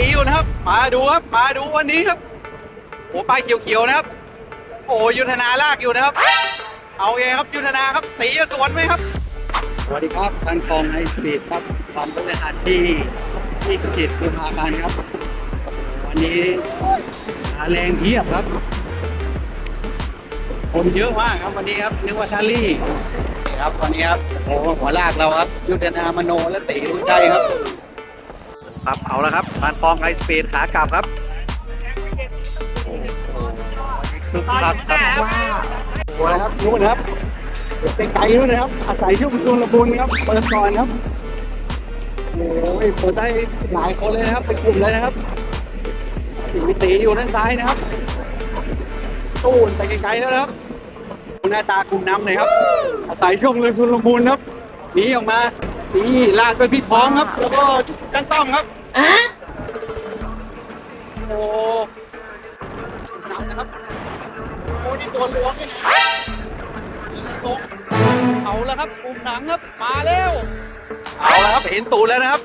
ตีอยู่นะครับ มาดูครับ มาดูวันนี้ครับโอ้ป้ายเขียวๆนะครับ โอ้ยุทธนาลากอยู่นะครับ เอาไงครับยุทธนาครับตีจะสวนไหมครับ สวัสดีครับทางคลองไฮสปีดครับความบริหารที่ที่สกิดกุมภาพันธ์ครับ วันนี้หาแรงเพียบครับ คนเยอะมากครับวันนี้ครับนึกว่าชาลี่นี่ครับวันนี้ครับโอ้โหหัวลากเราครับยุทธนามโนและตีรุ่งใจครับ ครับเอาละครับทางคลองไฮสปีดขากลับครับคึกคักครับว้าวโอ้โหนะครับนู่นนะครับไกลๆนู่นนะครับ อาศัยช่วงชุลมุนครับเปิดก่อนครับโอ้ยเปิดได้หลายคนเลยนะครับเป็นกลุ่มเลยนะครับตีตีอยู่ด้านซ้ายนะครับตู้นไปไกลๆแล้วนะครับหน้าตากลุ่มน้ำเลยครับ อาศัยช่วงเลยชุลมุนครับหนีออกมานี่ลากไปพี่ท้องครับ แล้วก็จังต้องครับ โอ้น้ำนะครับโอ้นี่ตัวล้วงเลยนะลงเอาแล้วครับกลุ่มหนังครับมาแล้วเอาแล้วครับเห็นตูดแล้วนะครับ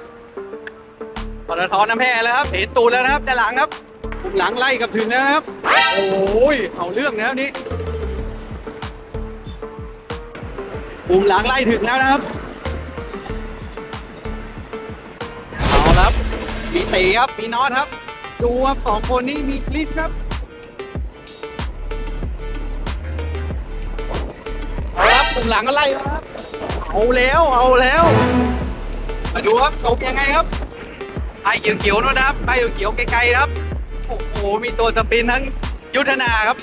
ปตทน้ำแพร่แล้วครับเห็นตูดแล้วนะครับด้านหลังครับกลุ่มหลังไล่กับถึงแล้วนะครับ โอ้ยเอาเรื่องนะครับนี่กลุ่มหลังไล่ถึงแล้วนะครับ มีตีครับมีน็อตครับ ดูครับสองคนนี้มีคริสครับเอาครับกลุ่มหลังก็ไล่ครับ เอาแล้วเอาแล้ว มาดูครับจบยังไงครับไอ้เขียวๆนู่นนะครับไอ้เขียวๆไกลๆครับ โอ้โหมีตัวสปินทั้งยุทธนาครับ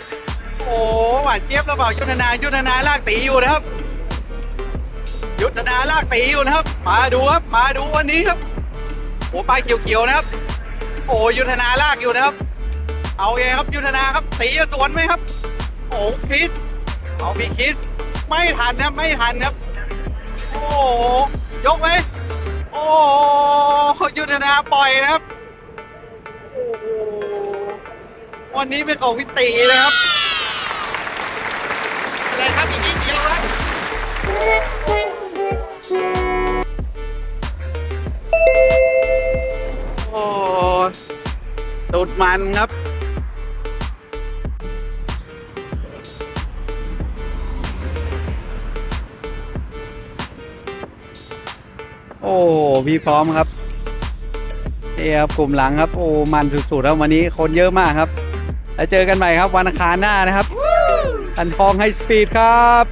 โอ้โหหวานเจี๊ยบแล้วเปล่ายุทธนา ยุทธนาลากตีอยู่นะครับ ยุทธนาลากตีอยู่นะครับ มาดูครับ มาดูวันนี้ครับ โอ้ป้ายเขียวๆนะครับ โอ้ยุทธนาลากอยู่นะครับ เอาไงครับยุทธนาครับตีจะสวนไหมครับ โอ้คริสเอาพี่คริสไม่ทันครับไม่ทันครับ โอ้ยกไหมโอ้ยุทธนาปล่อยนะครับโอ้วันนี้เป็นของพิตีนะครับ สุดมันครับ โอ้พี่พร้อมครับเอ้ครับกลุ่มหลังครับ โอ้มันสุดๆครับวันนี้คนเยอะมากครับ แล้วเจอกันใหม่ครับวันอังคารหน้านะครับอันทองให้สปีดครับ